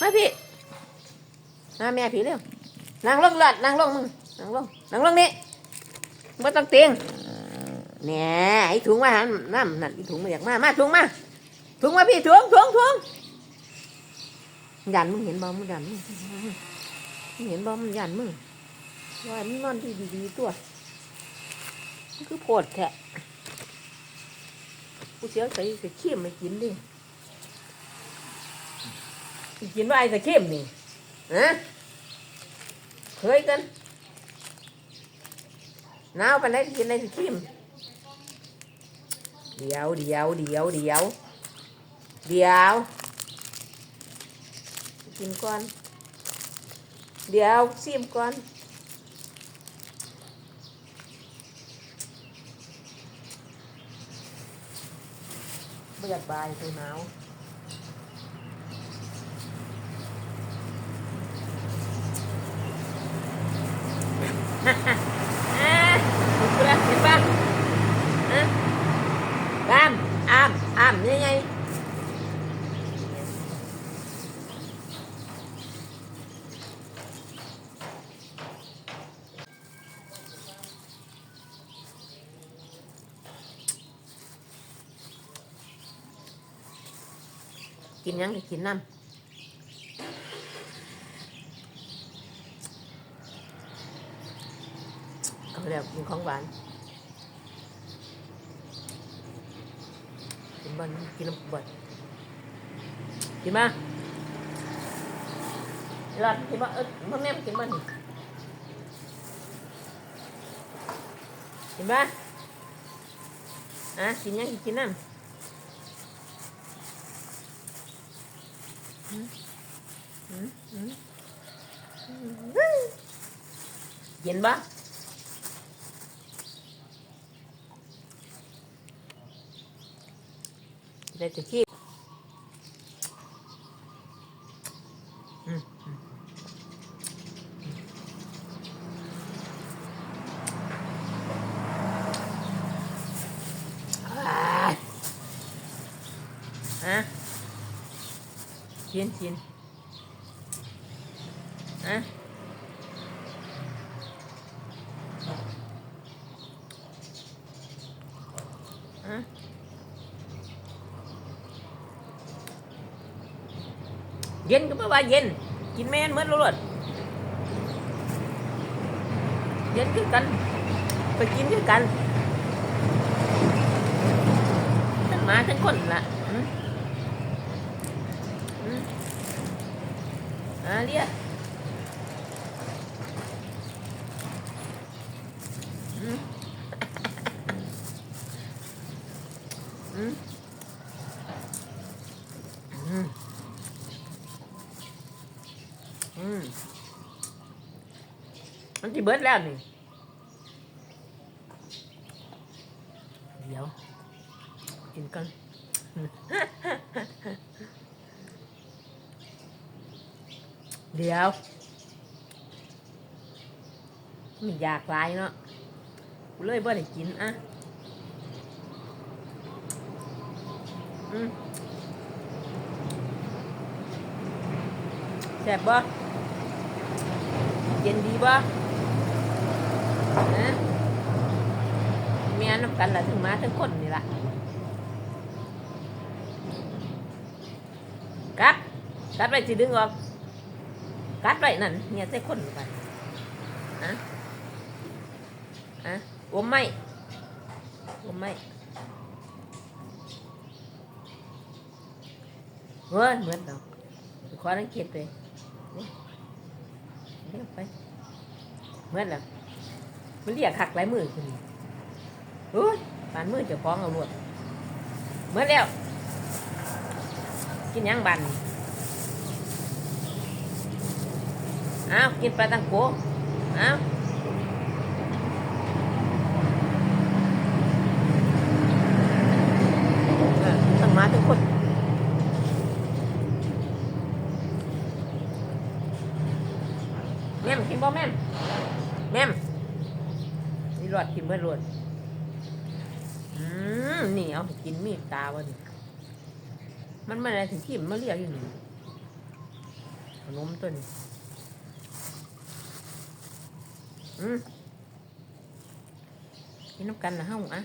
มาพี่มาแม่พี่เร็วนั่งลงหลอดนั่งลงมึงนั่งลงนั่งลงนี่ไม่ต้องเตียงเนี่ยไอ้ถุงมาหันน้ำนั่นไอ้ถุงมาอยากมามาถุงมาถุงมาพี่ถุงถุงถุงยันมึงเห็นบ่มึงยันมึงเห็นบ่มึงยันมึงว่ามึงนอนที่ดีตัวมันคือโพดแค่กูเสียวใส่ใส่ขี้มไม่กินดิ กินว่าไอ้สะเข้มนี่ฮะเคยกันหนาวไปไหนกินไอ้สะเข้มเดี๋ยวเดี๋ยวเดี๋ยวเดี๋ยวเดี๋ยวกินก่อน เดี๋ยวซิมก่อนไม่อยากบายตัวหนาว กินยังก็กินน้ำเอาแล้วกินของหวานกินบอนกินน้ำบอนกินมาหลอดกินมาเออพ่อแม่กินมันกินมาอะกินยังกินน้ำอืมอืมอืมอืม เย็นปะได้แต่ขี้อืมอืมอ่าอะ ชินชินอะอะเย็นก็ไม่ว่าเย็น กินแม่นเหมือนรถเย็นคือกัน ไปกินคือกันทั้งมาทั้งคนละอืมอืม อ่าเรียกอืมอืมอืมอืมมันจะเบิดแล้วนี่ เดี๋ยว กินกัน เดี๋ยวมันอยากหลายเนาะกูเลยบ่ได้กินอะอืมแซ่บบ่เย็นดีบ่นะเมียน้ำกันละถึงมาถึงคนนี่ละกัดกัดไว้สิดึงออก กัดไว้นั่นเนี่ยใส่คนไปอะอะอมไม่อมไม่เฮ้ยเหมือนเราขอนังเกียจเลยเรียกไปเหมื่อแล้วมันเรียกขักหลายมือคุณโอ้ยปานมือเจะฟ้องเอาลวดเหมื่อแล้วกินยังบัน อ้าวกินปลาตังโกอ้าวเออตั้งมาทุกคนแม่มกินบ่แม่มแม่มนี่รอดกินเมื่อรวดอืมนี่เอาให้กินมีดตาวะนี่มันไม่อะไรถึงขี้มันมาเรียกอยู่นี่นมตัวนี้ อืมกินน้ำกันนะเฮ้าอะ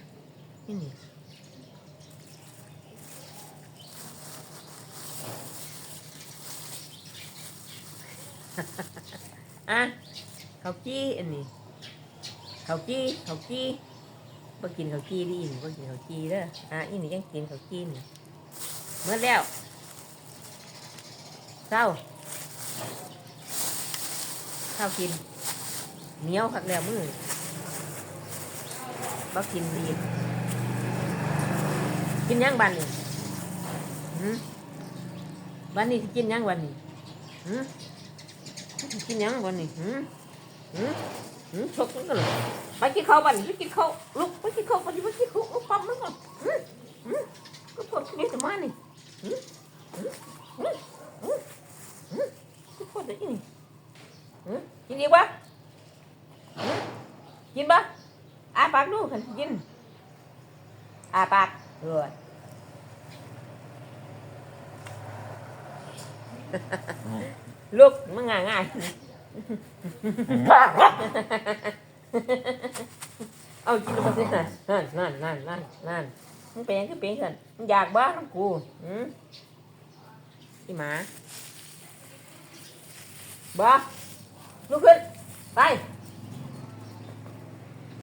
นี่นี่อะข้าวจี้อันนี้เขาวจี้เขาวจี้บ่กินเขาวจี้ดิบ่กินเขาวจี้เด้ออะอีนี่ยังกินเขาวจี้นี่เมื่อแล้วเศร้าข้าวกิน เหนียวคักแล้วมือบ่กินดีกินยังบันนี่หืมบันนี้สิกินยังบันนี่หืมกินยังวันนี้หืมหืมหืมชกกันเลยไปกินข้าวบันไปกินข้าวลุกไปกินข้าวบันไปกินข้าวลุกปั๊มมันก่อนหืมหืมก็ปวดขี้นี่จะมานี่หืมหืมหืมหืมหืมก็ปวดอะไรนี่หืมกินดีวะ กินปะอาปากดูขันสิกินอาปากเลยลูกมึงง่ายง่ายเอากินมาสินั่นนั่นนั่นนั่นนั่นมึงเป็นยังคือเป็นกันมึงอยากบ้าน้องกูอืมพี่หมาบ้าลุกขึ้นไป